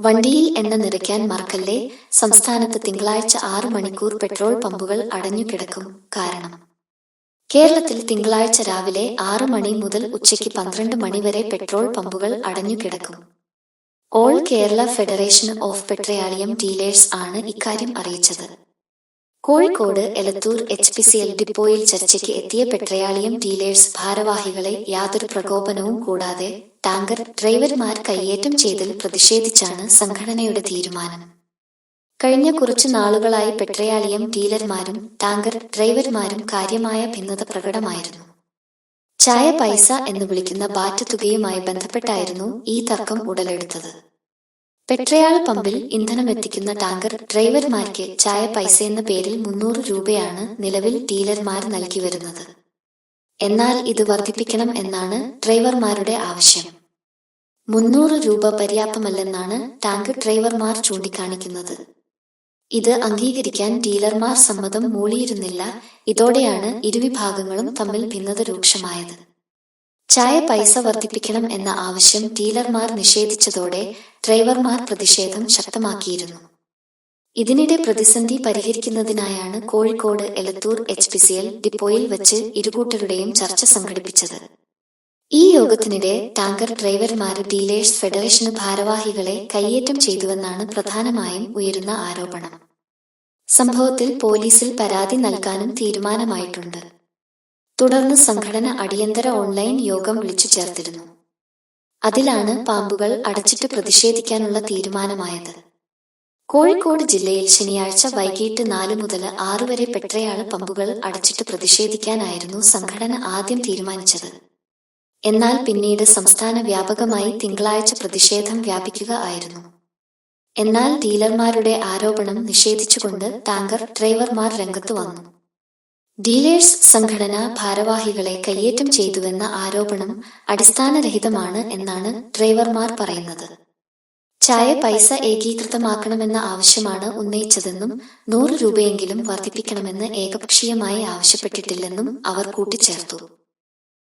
വണ്ടിയിൽ എണ്ണ നിറയ്ക്കാൻ മറക്കല്ലേ? സംസ്ഥാനത്ത് തിങ്കളാഴ്ച ആറ് മണിക്കൂർ പെട്രോൾ പമ്പുകൾ അടഞ്ഞുകിടക്കും. കാരണം? കേരളത്തിൽ തിങ്കളാഴ്ച രാവിലെ ആറ് മണി മുതൽ ഉച്ചയ്ക്ക് പന്ത്രണ്ട് മണി വരെ പെട്രോൾ പമ്പുകൾ അടഞ്ഞുകിടക്കും. All Kerala federation of petroleum dealers ആണ് ഇക്കാര്യം അറിയിച്ചത്. Kozhikode Elathur H P C L ഡിപ്പോയിൽ ചർച്ചയ്ക്ക് എത്തിയ പെട്രയാളിയം ഡീലേഴ്സ് ഭാരവാഹികളെ യാതൊരു പ്രകോപനവും കൂടാതെ ടാങ്കർ ഡ്രൈവർമാർ കയ്യേറ്റം ചെയ്തതിൽ പ്രതിഷേധിച്ചാണ് സംഘടനയുടെ തീരുമാനം. കഴിഞ്ഞ കുറച്ചു നാളുകളായി പെട്രയാളിയം ഡീലർമാരും ടാങ്കർ ഡ്രൈവർമാരും കാര്യമായ ഭിന്നത പ്രകടമായിരുന്നു. ചായ പൈസ എന്ന് വിളിക്കുന്ന ബാറ്റ് തുകയുമായി ബന്ധപ്പെട്ടായിരുന്നു ഈ തർക്കം ഉടലെടുത്തത്. പെട്രയാൾ പമ്പിൽ ഇന്ധനം എത്തിക്കുന്ന ടാങ്കർ ഡ്രൈവർമാർക്ക് ചായ പൈസ എന്ന പേരിൽ മുന്നൂറ് രൂപയാണ് നിലവിൽ ഡീലർമാർ നൽകി വരുന്നത്. എന്നാൽ ഇത് വർദ്ധിപ്പിക്കണം എന്നാണ് ഡ്രൈവർമാരുടെ ആവശ്യം. മുന്നൂറ് രൂപ പര്യാപ്തമല്ലെന്നാണ് ടാങ്ക് ഡ്രൈവർമാർ ചൂണ്ടിക്കാണിക്കുന്നത്. ഇത് അംഗീകരിക്കാൻ ഡീലർമാർ സമ്മതം മൂളിയിരുന്നില്ല. ഇതോടെയാണ് ഇരുവിഭാഗങ്ങളും തമ്മിൽ ഭിന്നത രൂക്ഷമായത്. ചായ പൈസ വർദ്ധിപ്പിക്കണം എന്ന ആവശ്യം ഡീലർമാർ നിഷേധിച്ചതോടെ ഡ്രൈവർമാർ പ്രതിഷേധം ശക്തമാക്കിയിരുന്നു. ഇതിനിടെ പ്രതിസന്ധി പരിഹരിക്കുന്നതിനായാണ് Kozhikode Elathur H P C L ഡിപ്പോയിൽ വെച്ച് ഇരുകൂട്ടരുടെയും ചർച്ച സംഘടിപ്പിച്ചത്. ഈ യോഗത്തിനിടെ ടാങ്കർ ഡ്രൈവർമാർ ഡീലേഴ്സ് ഫെഡറേഷന് ഭാരവാഹികളെ കയ്യേറ്റം ചെയ്തുവെന്നാണ് പ്രധാനമായും ഉയരുന്ന ആരോപണം. സംഭവത്തിൽ പോലീസിൽ പരാതി നൽകാനും തീരുമാനമായിട്ടുണ്ട്. തുടർന്ന് സംഘടന അടിയന്തര ഓൺലൈൻ യോഗം വിളിച്ചു ചേർത്തിരുന്നു. അതിലാണ് പാമ്പുകൾ അടച്ചിട്ട് പ്രതിഷേധിക്കാനുള്ള തീരുമാനമായത്. കോഴിക്കോട് ജില്ലയിൽ ശനിയാഴ്ച വൈകിട്ട് നാല് മുതൽ ആറ് വരെ പെട്രയാൾ പമ്പുകൾ അടച്ചിട്ട് പ്രതിഷേധിക്കാനായിരുന്നു സംഘടന ആദ്യം തീരുമാനിച്ചത്. എന്നാൽ പിന്നീട് സംസ്ഥാന വ്യാപകമായി തിങ്കളാഴ്ച പ്രതിഷേധം വ്യാപിക്കുക ആയിരുന്നു. എന്നാൽ ഡീലർമാരുടെ ആരോപണം നിഷേധിച്ചുകൊണ്ട് ടാങ്കർ ഡ്രൈവർമാർ രംഗത്ത് വന്നു. ഡീലേഴ്സ് സംഘടന ഭാരവാഹികളെ കയ്യേറ്റം ചെയ്തുവെന്ന ആരോപണം അടിസ്ഥാനരഹിതമാണ് എന്നാണ് ഡ്രൈവർമാർ പറയുന്നത്. ചായ പൈസ ഏകീകൃതമാക്കണമെന്ന ആവശ്യമാണ് ഉന്നയിച്ചതെന്നും നൂറ് രൂപയെങ്കിലും വർദ്ധിപ്പിക്കണമെന്ന് ഏകപക്ഷീയമായി ആവശ്യപ്പെട്ടിട്ടില്ലെന്നും അവർ കൂട്ടിച്ചേർത്തു.